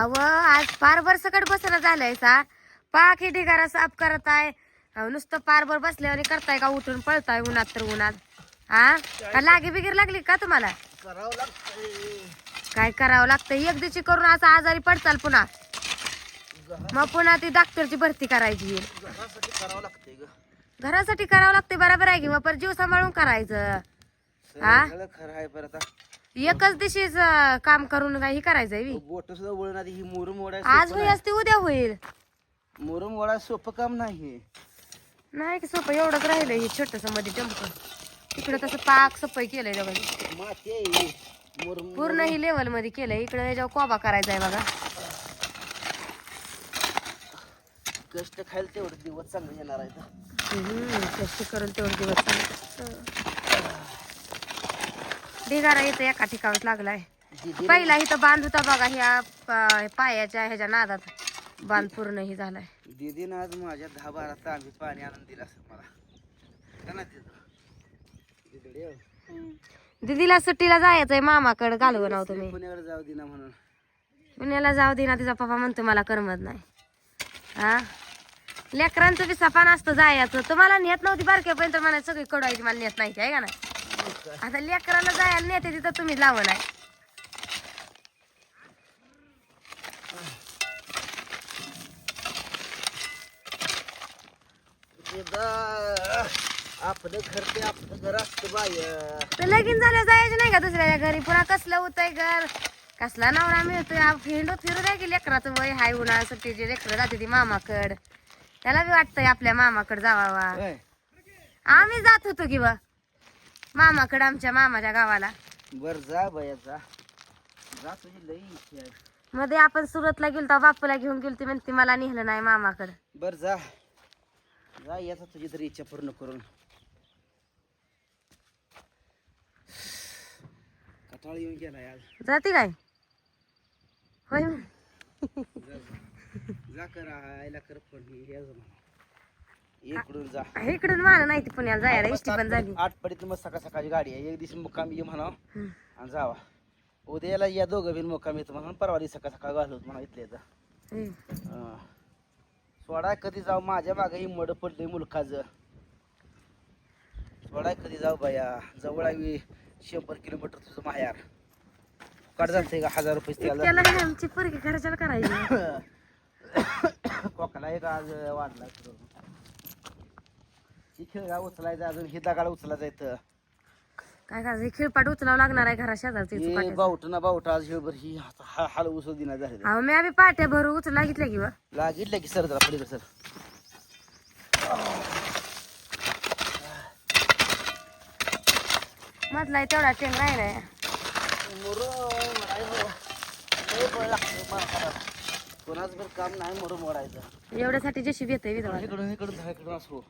अव आज पारभर सकट बसणं झालंय सा. पाक हे ढिगारा साफ करत आहे नुसतं पारभर बसल्यावर करताय का? उठून पळताय उन्हात तर उन्हात. हा का लागे बिगीर लागली का तुम्हाला? काय करावं लागतं एक दिवशी करून असं आजारी पडचाल पुन्हा. मग पुन्हा ती डॉक्टरची भरती करायची. घरासाठी करावं लागते बरोबर आहे की मग? पर जीव सांभाळून करायचं. हा? खरं आहे परत. एकच दिवशीच अं, काम करून काही करायचंय बी. बोट सुद्धा आधी ही मोरम आज ओढाय होई असते उद्या होईल. मोरम ओढाय सोपं काम नाही. नाही की सोपं एवढंच राहिलं हे छोटसमध्ये जंप इकडं तसं पाक सफाई केलंय बघा माती आहे मोरम पूर्ण ही लेवलमध्ये केलंय. इकडं याच्यावर कोबा करायचा आहे बघा. कष्ट खायला तेवढं दिवस चांगले येणार आहे हम्म, कष्ट करून तेवढं दिवस चालतात. ढिगारा येतं एका ठिकाणच लागलाय. पहिला इथं बांध होता बघा ह्या प- पायाच्या ह्याच्या नादात बांध पूर्ण ही झालाय. दीदीनं आज माझ्या दहा बारा तांबी पाणी आणून दिलं असं मला. का ना तिथं. दीदीडे, दिदीला सुट्टीला जायचंय मामाकडे घालवं नाव तुम्ही. जाऊ दिना म्हणून. पुण्याला जाऊ दे ना तिचा पप्पा म्हणतो मला करमत नाही. हा? लेकरांचं बी सपान असतं जायचं. तुम्हाला नेत नव्हती बारक्यापर्यंत मला सगळी कडवायची मला नेत नाही आहे का ना आता लेकराला जायला नेते तिथं तुम्ही लावं नाही एकदा आपलं घर ते आपलं घर असतं बाय. तर लगीन झालं जायचं नाही का दुसऱ्या घरी? पुन्हा कसलं होतंय घर? कसला नवरा मिळतोय? फिरलो फिरू द्या की लेकराचं वय? हाय उन्हाळा सुट्टीचे लेकरं जाते ती मामाकड. त्याला बी वाटतंय आपल्या मामाकड जावावा. होय. आम्ही जात होतो की व मामाकडे आमच्या मामाच्या गावाला. बर जा बया जा. जा तुझी लई इच्छा आहे. मध्ये आपण सुरतला गेलतो बापूला घेऊन गेलती म्हणते मला नेहलं नाही मामाकडे. बर जा. जा याचा तुझी तरी इच्छा पूर्ण करून. कटाळ येऊन गेलाय आज. जाते काय? होय. जा, कर आयला कर फोन हे जा म्हणा. इकडून जा. इकडून मला नाही ती पुण्याला जायला इष्टी पण झाली आठ पडीत मग सकाळ सकाळची गाडी आहे. एक दिवशी मुक्काम ये म्हणा. आणि जावा. उद्याला या दोघं बिन मुक्काम येतो म्हणून परवा दिवशी सकाळ सकाळ घालू म्हणा इथले. अं. सोडा कधी जाऊ माझ्या मागे ही मड पडले मुलखाच. सोडा कधी जाऊ बाया. जवळ आहे शंभर किलोमीटर तुझं मायार काढ जाते का हजार रुपये त्याला? आमची पोरगी खर्चाला करायची. कोकाला एक आज वाढला. खेळगा उचलायचं अजून ही दगाड उचलायचं इथं. काय करायचं? हे खिळपाट उचलावं लागणार आहे घरा शेजारची हे बावट ना बावट आज हे बरं ही हा- हाल उसळ दिना झाले अहो मी आम्ही पाट्या भरू उचला घेतल्या की लागितलं की सर जरा पलीकडे सर. मधला तेवढा टेंग राहिलाय कोणाच बरं काम नाही मरून मोडायचं. एवढ्यासाठी जशी येते विधवा इकडून इकडून इकडून असो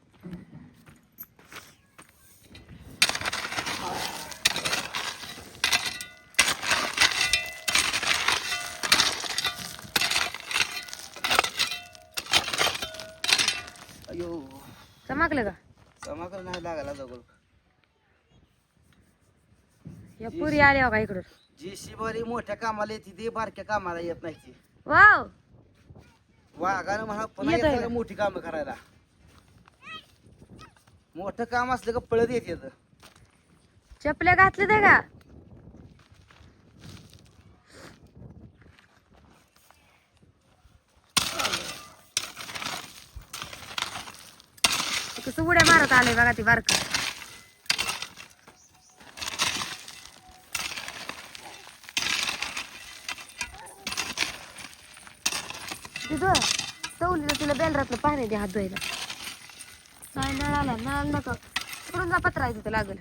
चमाकलं का? समाकर नाही लागायला जवळ या पुरी आल्या का इकडून. जी शिवारी मोठ्या कामाला येते ती बारक्या कामाला येत नाही ती. वाव! वाघानं म्हणा पुन्हा येतं मोठी कामं करायला. मोठं काम असलं का पळत येत येतं चपल्या घातले ते का कसं उड्या मारत आले बघा ती बारक. तिथं तवलीला तुला बेलरातलं पाणी दे हात धुवायला. नाही नळ आला नळ नका पुढून जा पत्रा आहे तिथं लागल.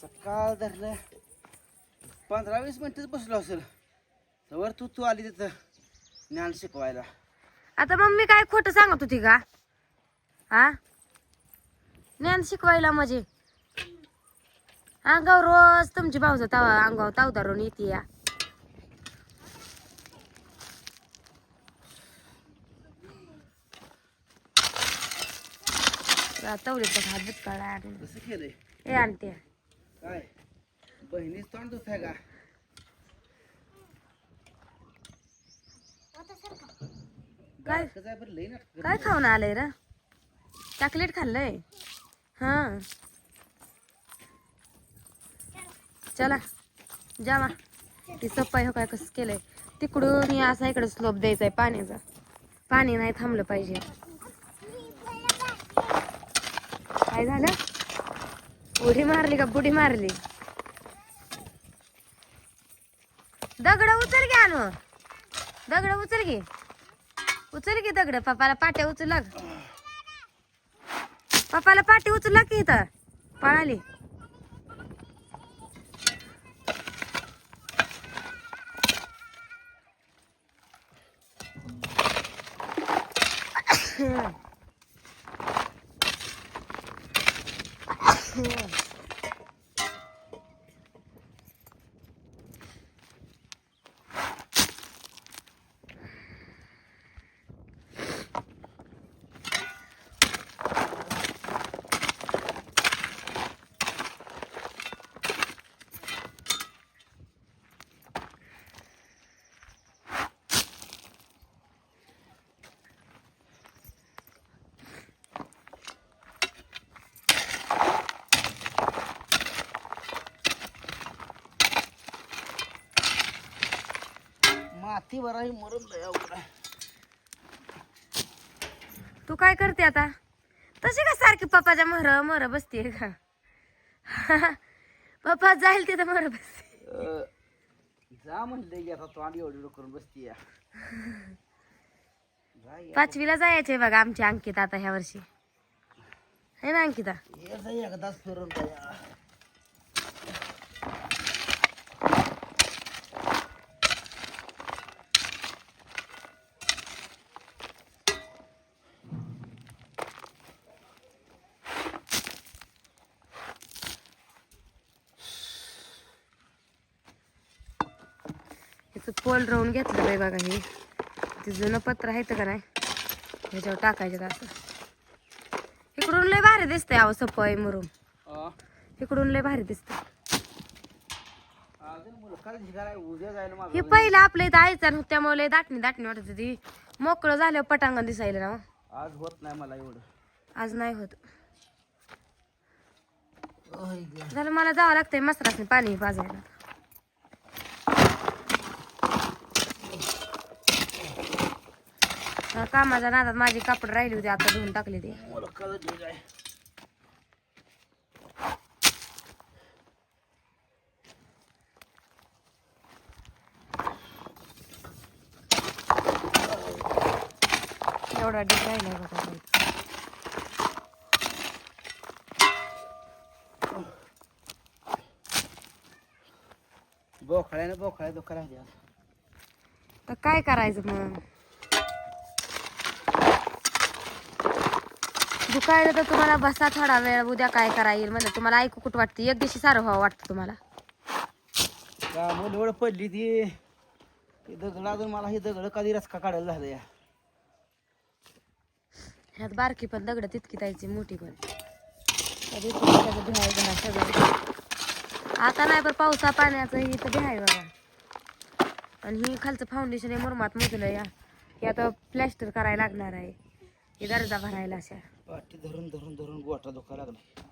सकाळ धरलं. पंधरा वीस मिनिटच बसलो असेल. तर तू तू आली तिथं. ज्ञान शिकवायला. आता मम्मी काय खोटं सांगत होती का? हा? ज्ञान शिकवायला म्हणजे? अंगावर रोज तुमची भाऊजा तवा अंगावर ताव धरून येते या. तवलीचा हात हे आणते. काय? बहिणीच तोंड दुख आहे का? काय? काय खाऊन आलंय र? चॉकलेट खाल्लंय. हा. चला जावा. ती सप्पाई हो काय कसं केलंय? तिकडून असा इकडे स्लोप द्यायचा पाण्याचा. पाणी नाही थांबलं पाहिजे. काय झालं? उडी मारली का बुडी मारली? दगड उचल घ्या आणू. दगड उचल घे उचल की दगड पप्पाला पाट्या उचल लाग पप्पाला पाटी उचलला की इथं पळाली माती बरा ही मरून लय अवघड आहे. तू काय करते आता तशी का सारखी पप्पाच्या मर मर बसते का पप्पा जाईल तिथं मर बसते अं, जा म्हणले की आता तोंड एवढं करून बसती या जा या. पाचवीला जायचे बघा आमची अंकिता आता ह्या वर्षी है ना अंकिता ये जा एकदाच फिरून जा या. याचं पोल राहून घेतलं बाई बघा हे. ते जुनं पत्र आहे का नाही? ह्याच्यावर टाकायचं असं. इकडून लय भारी दिसतंय अहो सपय मुरुम अं, इकडून लय भारी दिसतंय. हे पहिलं आपल्या इथं आयचं नव्हतं त्यामुळे लय दाटणी दाटणी वाटत होती. मोकळं झाल्यावर पटांगण दिसायला ना हो. आज होत नाही मला एवढं. आज नाही होत. झालं मला जावं लागतंय मसरासने पाणी पाजायला कामाच्या नादात माझी कापड राहिली होती आता धुवून टाकली ते एवढा राहिलाय बघा बाई. बोखळ्यानं बोखळ्या दुखायला लागल्या. तर काय करायचं मग दुखायला तर तुम्हाला बसा थोडा वेळ उद्या काय करा येईल म्हणजे तुम्हाला ऐकू कुठं वाटतं? एक दिवशी सारं व्हावं वाटतं तुम्हाला. मुलवड पडली ती. ती दगड अजून मला ही दगड कधी रस्का काढायला झालं या. ह्यात बारकी पण दगड तितकी द्यायची मोठी पण. कधी भिहाय सगळं. आता नाही पण पावसा पाण्याचं ही तर भिहाय बघा आणि ही खालचं फाउंडेशन हे मुरमात मुजलं या. हे आता प्लॅस्टर करायला लागणार आहे. हे दर्जा भरायला अशा. पाठी धरून धरून धरून गोटा दुखायला लागला.